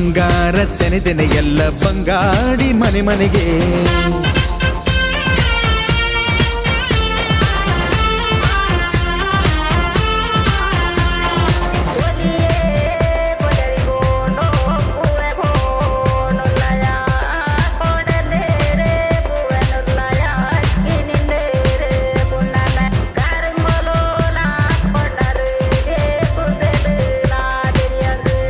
ಬಂಗಾರ ತೆನೆ ತೆನೆ ಎಲ್ಲ ಬಂಗಾಡಿ ಮನೆ ಮನೆಗೆ.